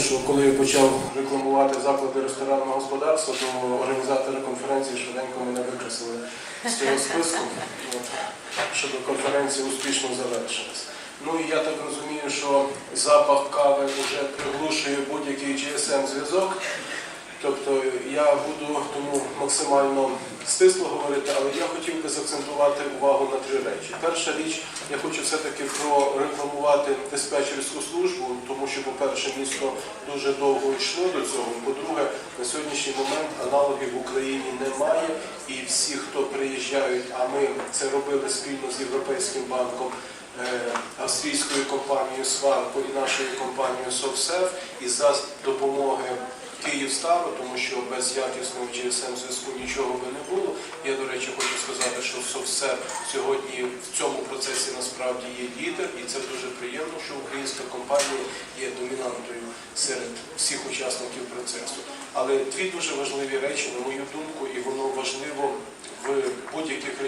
зрозумів, що коли я почав рекламувати заклади ресторанного господарства, то організатори конференції швиденько мене викреслили з цього списку, щоб конференція успішно завершилась. Ну і я так розумію, що запах кави вже приглушує будь-який GSM-зв'язок. Тобто я буду тому максимально стисло говорити, але я хотів би заакцентувати увагу на три речі. Перша річ, я хочу все-таки прорекламувати диспетчерську службу, тому що, по-перше, місто дуже довго йшло до цього. По-друге, на сьогоднішній момент аналогів в Україні немає, і всі, хто приїжджають, а ми це робили спільно з Європейським банком. е, Австрійською компанією Сварко і нашою компанією Совсев, і за допомоги Київстару, тому що без якісного GSM зв'язку нічого би не було. Я, до речі, хочу сказати, що все сьогодні в цьому процесі насправді є лідер, і це дуже приємно, що українська компанія є домінантою серед всіх учасників процесу. Але дві дуже важливі речі, на мою думку, і воно важливо в будь-яких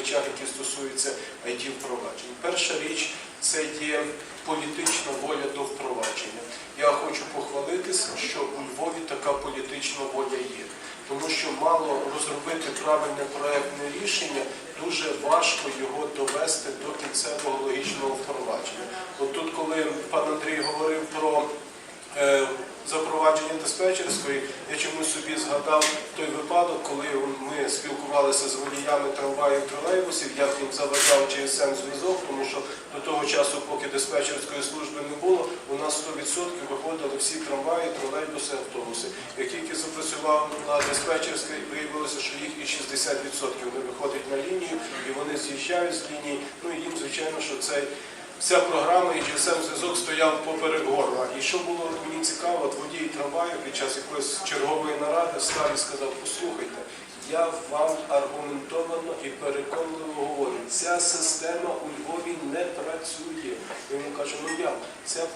речах, які стосуються it впроваджень. Перша річ це є політична воля до впровадження. Я хочу похвалитися, що у Львові така політична воля є. Тому що мало розробити правильне проектне рішення, дуже важко його довести до кінцевого логічного впровадження. От тут, коли пан Андрій говорив про запровадження диспетчерської, я чомусь собі згадав той випадок, коли ми спілкувалися з водіями трамваїв тролейбусів, як їм заважав GSM зв'язок, тому що до того часу, поки диспетчерської служби не було, у нас 100% виходили всі трамваї, тролейбуси, автобуси. Як тільки запрацював на диспетчерській, виявилося, що їх і 60% не виходить на лінію, і вони з'їжджають з лінії. Ну і їм, звичайно, що цей Вся програма і GSM-зв'язок стояв поперек горла. І що було мені цікаво, от водій трамваю під час якоїсь чергової наради став і сказав, послухайте, я вам аргументовано і переконливо говорю, ця система у Львові не працює. Йому кажу, ну як? Ця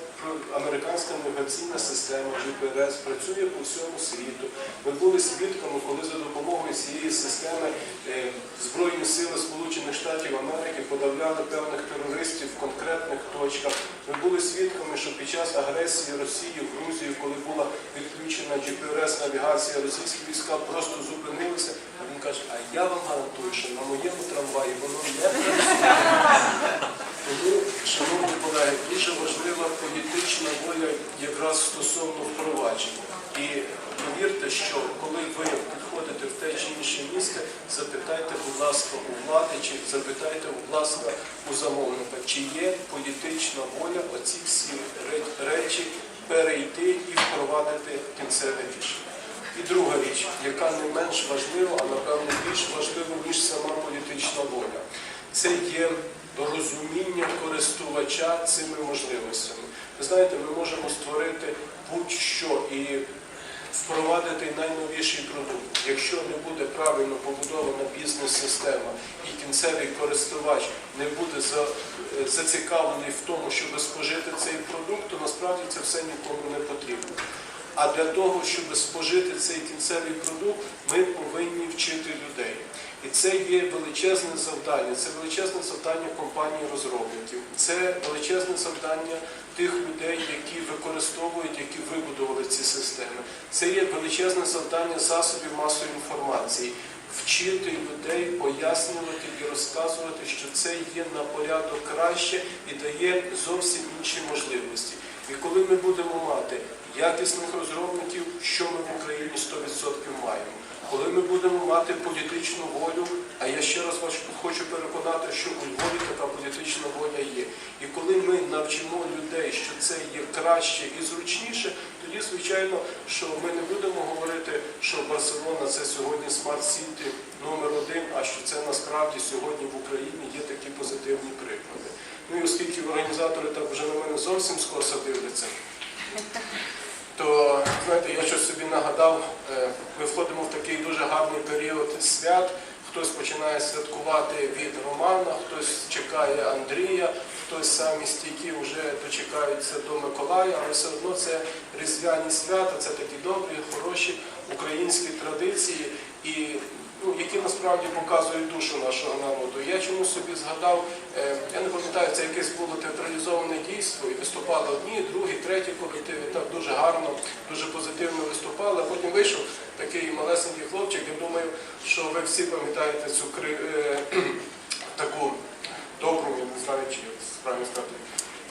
американська навігаційна система GPS працює по всьому світу. Ми були свідками, коли за допомогою цієї системи е, Збройні сили Сполучених Штатів Америки подавляли певних терористів в конкретних точках. Ми були свідками, що під час агресії Росії в Грузію, коли була відключена GPS-навігація, російські війська просто зупинилися. Він каже, а я вам гарантую, що на моєму трамваї воно не працює. Тому, шановні колеги, дуже важлива політична воля якраз стосовно впровадження. І повірте, що коли ви підходите в те чи інше місце, запитайте, будь ласка, у влади, чи запитайте, будь ласка, у замовника, чи є політична воля оці всі ре- речі перейти і впровадити кінцеве рішення. І друга річ, яка не менш важлива, а напевно більш важлива, ніж сама політична воля, це є розуміння користувача цими можливостями. Ви знаєте, ми можемо створити будь-що і впровадити найновіший продукт. Якщо не буде правильно побудована бізнес-система і кінцевий користувач не буде зацікавлений в тому, щоб спожити цей продукт, то насправді це все нікому не потрібно. А для того, щоб спожити цей кінцевий продукт, ми повинні вчити людей. І це є величезне завдання. Це величезне завдання компаній розробників. Це величезне завдання тих людей, які використовують, які вибудували ці системи. Це є величезне завдання засобів масової інформації. Вчити людей, пояснювати і розказувати, що це є на порядок краще і дає зовсім інші можливості. І коли ми будемо мати якісних розробників, що ми в Україні 100% маємо. Коли ми будемо мати політичну волю, а я ще раз хочу переконати, що у Львові така політична воля є. І коли ми навчимо людей, що це є краще і зручніше, звичайно, що ми не будемо говорити, що Барселона це сьогодні смарт-сіті номер один, а що це насправді сьогодні в Україні є такі позитивні приклади. Ну і оскільки організатори так вже на мене зовсім скоса дивляться, то знаєте, я щось собі нагадав, е, ми входимо в такий дуже гарний період свят. Хтось починає святкувати від Романа, хтось чекає Андрія, хтось самі стійкі вже дочекаються до Миколая, але все одно це різдвяні свята, це такі добрі, хороші українські традиції. І ну, які насправді показують душу нашого народу. Я чомусь собі згадав, е, я не пам'ятаю, це якесь було театралізоване дійство, і виступали одні, другі, треті колективи, так дуже гарно, дуже позитивно виступали. Потім вийшов такий малесенький хлопчик, я думаю, що ви всі пам'ятаєте цю кри... е, таку добру, я не знаю, чи правильно сказати,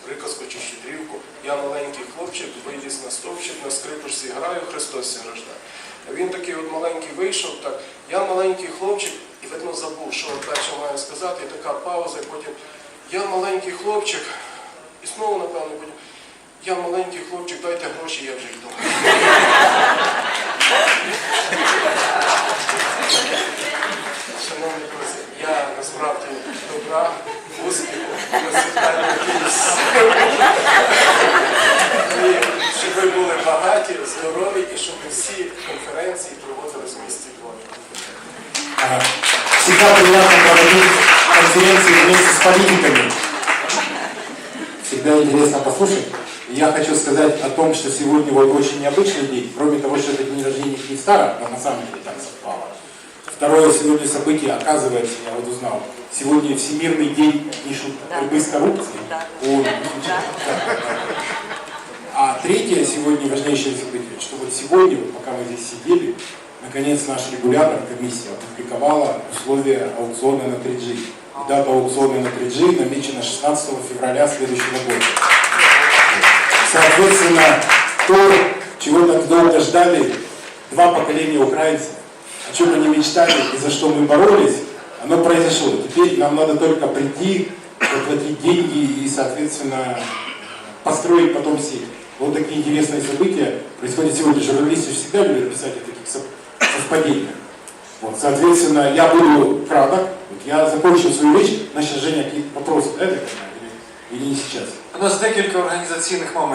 приказку чи щедрівку. Я маленький хлопчик, виліз на стовпчик, на скрипочці граю, Христос рождає. Він такий от маленький вийшов, так, я маленький хлопчик, і видно забув, що перше маю сказати, і така пауза, і потім я маленький хлопчик, і знову, напевно, потім я маленький хлопчик, дайте гроші, я вже йду. Шановні друзі, я насправді добра, успіху, процвітання якихось. І щоб ви були багаті, здорові і щоб всі конференції проводились в місті Львові. А, Всегда приятно проводить конференции вместе с политиками. Всегда интересно послушать. И Я хочу сказать о том, что сегодня вот очень необычный день. Кроме того, что это день рождения Киевстара, но на самом деле так совпало. Второе сегодня событие, оказывается, я вот узнал, сегодня Всемирный день пишут борьбы с коррупцией. Да. О, А третье сегодня важнейшее событие, что вот сегодня, пока мы здесь сидели, наконец наш регулятор, комиссия, опубликовала условия аукциона на 3G. И дата аукциона на 3G намечена 16 февраля следующего года. Соответственно, то, чего так долго ждали два поколения украинцев, о чем они мечтали и за что мы боролись, оно произошло. Теперь нам надо только прийти, заплатить деньги и, соответственно, построить потом сеть. Вот такие интересные события происходят сегодня. Журналисты всегда любят писать о таких сов- совпадениях. Вот, соответственно, я буду краток. Вот я закончил свою речь. Значит, Женя, какие вопросы, да, я так понимаю, или, или не сейчас? У нас декілька організаційних моментів.